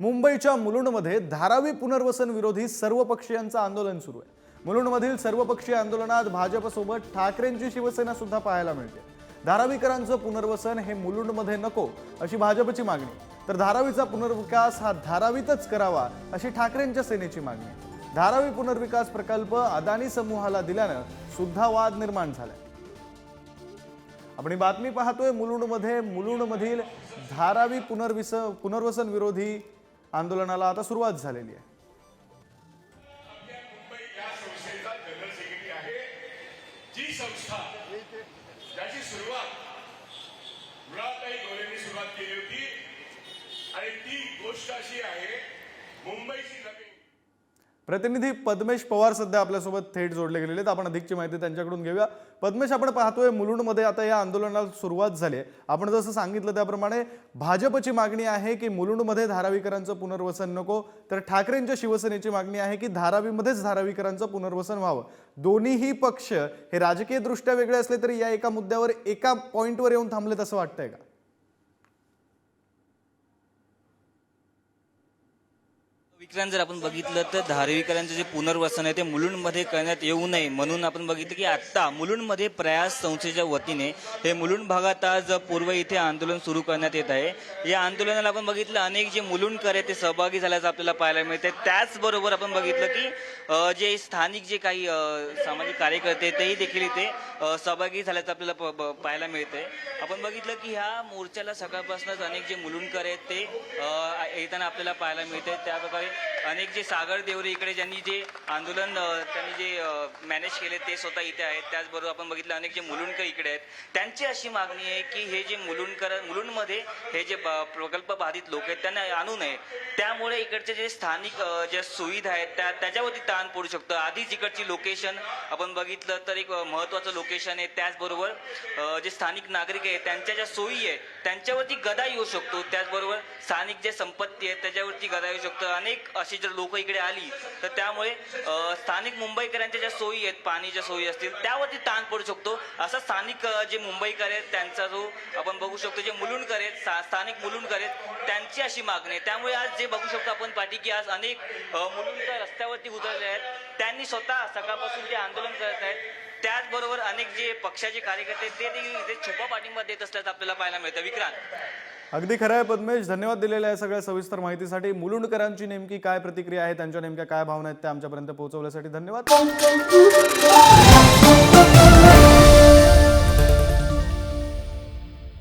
मुंबईच्या मुलुंडमध्ये धारावी पुनर्वसन विरोधी सर्व पक्षीयांचं आंदोलन सुरू आहे. मुलुंडमधील सर्वपक्षीय आंदोलनात भाजपसोबत ठाकरेंची शिवसेना सुद्धा पाहायला मिळते. धारावीकरांचं पुनर्वसन हे मुलुंडमध्ये नको अशी भाजपची मागणी. तर धारावीचा पुनर्विकास हा धारावीतच करावा अशी ठाकरेंच्या सेनेची मागणी. धारावी पुनर्विकास प्रकल्प अदानी समूहाला दिल्यानं सुद्धा वाद निर्माण झालाय. आपण ही बातमी पाहतोय मुलुंडमध्ये मुलुंडमधील धारावी पुनर्विस पुनर्वसन विरोधी आंदोलनाला आता सुरुवात झालेली आहे. मुंबई या संस्थेचा आहे. जी संस्था ज्याची सुरुवात मुळाताई गोरेंनी सुरुवात केली होती. आणि ती गोष्ट अशी आहे मुंबईची जमीन प्रतिनिधी पद्मेश पवार सध्या आपल्यासोबत थेट जोडले गेलेले आहेत. आपण अधिकची माहिती त्यांच्याकडून घेऊया. पद्मेश आपण पाहतोय मुलुंडमध्ये आता या आंदोलनाला सुरुवात झाली आहे. आपण जसं सांगितलं त्याप्रमाणे भाजपची मागणी आहे की मुलुंडमध्ये धारावीकरांचं पुनर्वसन नको तर ठाकरेंच्या शिवसेनेची मागणी आहे की धारावीमध्येच धारावीकरांचं पुनर्वसन व्हावं. दोन्हीही पक्ष हे राजकीयदृष्ट्या वेगळे असले तरी या एका मुद्द्यावर एका पॉईंटवर येऊन थांबलेत असं वाटतंय का? ठिकाण जर आपण बघितलं तर धारवीकरांचं जे पुनर्वसन आहे ते मुलुंडमध्ये करण्यात येऊ नये. म्हणून आपण बघितलं की आत्ता मुलुंडमध्ये प्रयास संस्थेच्या वतीने हे मुलुंड भागात आज पूर्व इथे आंदोलन सुरू करण्यात येत आहे. या आंदोलनाला आपण बघितलं अनेक जे मुलुंडकर आहेत ते सहभागी झाल्याचं आपल्याला पाहायला मिळते त्याचबरोबर आपण बघितलं की जे स्थानिक जे काही सामाजिक कार्यकर्ते तेही देखील इथे सहभागी झाल्याचं आपल्याला प- पाहायला मिळते आपण बघितलं की ह्या मोर्चाला सकाळपासूनच अनेक जे मुलुंडकर आहेत ते येताना आपल्याला पाहायला मिळते. त्याप्रकारे अनेक जे सागर देवरे इकडे ज्यांनी जे आंदोलन त्यांनी जे मॅनेज केले ते स्वतः इथे आहेत. त्याचबरोबर आपण बघितलं अनेक जे मुलुंडकर इकडे आहेत. त्यांची अशी मागणी आहे की हे जे मुलुंडकर मुलुंडमध्ये हे जे प्रकल्प बाधित लोक आहेत त्यांना आणू नये. त्यामुळे इकडचे जे स्थानिक ज्या सुविधा आहेत त्या त्याच्यावरती ताण पडू शकतो. आधीच इकडची लोकेशन आपण बघितलं तर एक महत्त्वाचं महत्वाचं लोकेशन आहे. त्याचबरोबर जे स्थानिक नागरिक आहेत त्यांच्या ज्या सोयी आहेत त्यांच्यावरती गदा येऊ शकतो. त्याचबरोबर स्थानिक जे संपत्ती आहेत त्याच्यावरती गदा येऊ शकतो. अनेक अशी जर लोक इकडे आली तर त्यामुळे स्थानिक मुंबईकरांच्या ज्या सोयी आहेत पाणीच्या सोयी असतील त्यावरती ताण पडू शकतो. असा स्थानिक जे मुंबईकर आहेत त्यांचा जो आपण बघू शकतो जे मुलुंडकर आहेत सा- स्थानिक मुलुंडकर आहेत त्यांची अशी मागणी आहे. त्यामुळे आज जे बघू शकतो आपण पाठी की आज अनेक मुलुंडकर रस्त्यावरती उतरले आहेत. त्यांनी स्वतः सकाळपासून जे आंदोलन करत आहेत त्याचबरोबर अनेक जे पक्षाचे कार्यकर्ते ते देखील इथे छुपा पाठिंबा देत असल्याचं आपल्याला पाहायला मिळतं. विक्रांत. अगदी खरं आहे पद्मेश. धन्यवाद दिलेल्या या सगळ्या सविस्तर माहितीसाठी. मुलुंडकरांची नेमकी काय प्रतिक्रिया आहे? त्यांच्या नेमक्या काय भावना आहेत? त्या आमच्यापर्यंत पोहोचवल्यासाठी धन्यवाद.